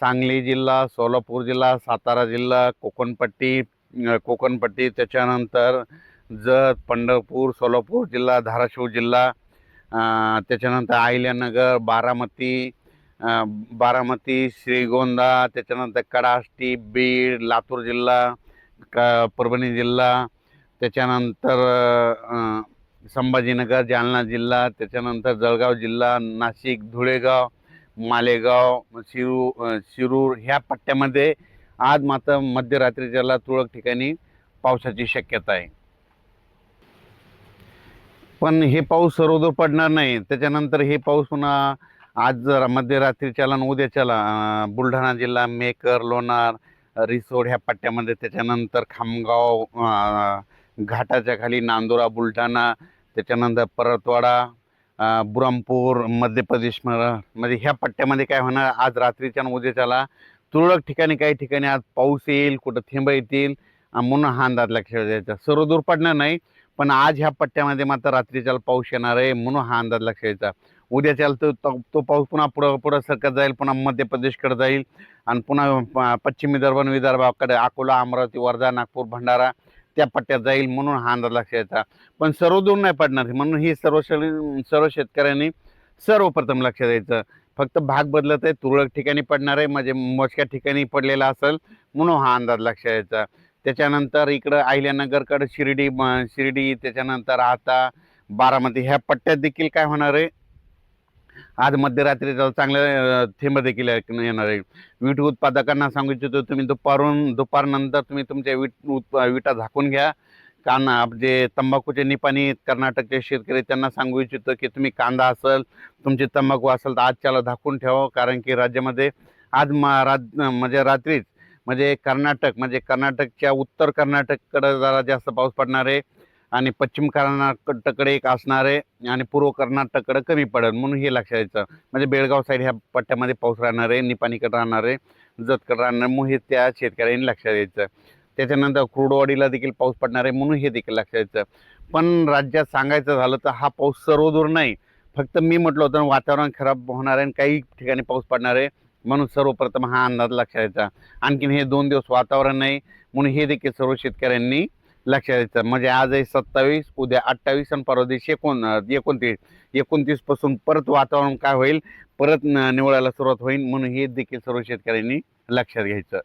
सांगली जिल्हा सोलापूर जिल्हा सातारा जिल्हा कोकणपट्टी कोकणपट्टी. त्याच्यानंतर जत पंढरपूर सोलापूर जिल्हा धाराशिव जिल्हा त्याच्यानंतर आहिल्यानगर बारामती बारामती श्रीगोंदा त्याच्यानंतर कडाष्टी बीड लातूर जिल्हा क परभणी जिल्हा त्याच्यानंतर संभाजीनगर जालना जिल्हा त्याच्यानंतर जळगाव जिल्हा नाशिक धुळेगाव मालेगाव शिरू शिरूर ह्या पट्ट्यामध्ये आज मात्र मध्यरात्रीच्याला तुरळक ठिकाणी पावसाची शक्यता आहे. पण हे पाऊस सर्वदूर पडणार नाही. त्याच्यानंतर हे पाऊस पुन्हा आज जर मध्यरात्रीच्याला आणि उद्याच्याला चला बुलढाणा जिल्हा मेकर लोणार रिसोड ह्या पट्ट्यामध्ये त्याच्यानंतर खामगाव घाटाच्या खाली नांदुरा बुलढाणा त्याच्यानंतर परतवाडा बुरामपूर मध्य प्रदेश म्हणजे ह्या पट्ट्यामध्ये काय होणार? आज रात्रीच्या आणि उद्याच्याला तुरळक ठिकाणी काही ठिकाणी आज पाऊस येईल कुठं थेंब येतील म्हणून हा अंदाज लक्षात द्यायचा. सर्व दूर पडणार नाही पण आज ह्या पट्ट्यामध्ये मात्र रात्रीच्याला पाऊस येणार आहे म्हणून हा अंदाज लक्षात द्यायचा. उद्याच्याला तो तो तो पाऊस पुन्हा पुढं पुढं सरकत जाईल पुन्हा मध्य प्रदेशकडे जाईल आणि पुन्हा प- पश्चिम विदर्भ आणि विदर्भाकडे अकोला अमरावती वर्धा नागपूर भंडारा त्या पट्ट्यात जाईल म्हणून हा अंदाज लक्षात यायचा पण सर्व दूर नाही पडणार म्हणून ही सर्व सर्व शेतकऱ्यांनी सर्वप्रथम लक्ष द्यायचं फक्त भाग बदलत आहे तुरळक ठिकाणी पडणार आहे म्हणजे मोजक्या ठिकाणी पडलेला असेल म्हणून हा अंदाज लक्षात यायचा. त्याच्यानंतर इकडं अहिल्यानगरकडं शिर्डी शिर्डी त्याच्यानंतर आता बारामती. ह्या पट्ट्यात देखील काय होणार आहे? आज मध्यरात्री चांगल्या अं, थेंब देखील येणार आहे. वीट उत्पादकांना सांगू इच्छितो तुम्ही दुपारून दुपारनंतर तुम्ही तुमच्या वीट उत विटा झाकून घ्या. कांदा जे तंबाखूचे निपाणी कर्नाटकचे शेतकरी त्यांना सांगू इच्छितो की तुम्ही कांदा असेल तुमची तंबाखू असेल तर आजच्याला झाकून ठेवा कारण की राज्यामध्ये आज मा राज म्हणजे रात्रीच म्हणजे कर्नाटक म्हणजे कर्नाटकच्या उत्तर कर्नाटककडं जरा जास्त पाऊस पडणार आहे. आणि पश्चिम कर्नाटककडे एक असणार आहे आणि पूर्व कर्नाटककडे कमी पडेल म्हणून हे लक्षात यायचं म्हणजे बेळगाव साईड ह्या पट्ट्यामध्ये पाऊस राहणार आहे निपाणीकडे राहणार आहे जतकडे राहणार म्हणून हे त्या शेतकऱ्यांनी लक्षात यायचं त्याच्यानंतर क्रूडवाडीला देखील पाऊस पडणार आहे म्हणून हे देखील लक्षात यायचं पण राज्यात सांगायचं झालं तर हा पाऊस सर्वदूर नाही. फक्त मी म्हटलं होतं वातावरण खराब होणार आहे आणि काही ठिकाणी पाऊस पडणार आहे म्हणून सर्वप्रथम हा अंदाज लक्षात यायचा आणखीन हे दोन दिवस वातावरण नाही म्हणून हे देखील सर्व शेतकऱ्यांनी लक्षात द्यायचं म्हणजे आज आहे सत्तावीस उद्या अठ्ठावीस आणि परवा दिवशी एकोण एकोणतीस. एकोणतीसपासून परत वातावरण काय होईल? परत निवळायला सुरुवात होईल म्हणून हे देखील सर्व शेतकऱ्यांनी लक्षात घ्यायचं.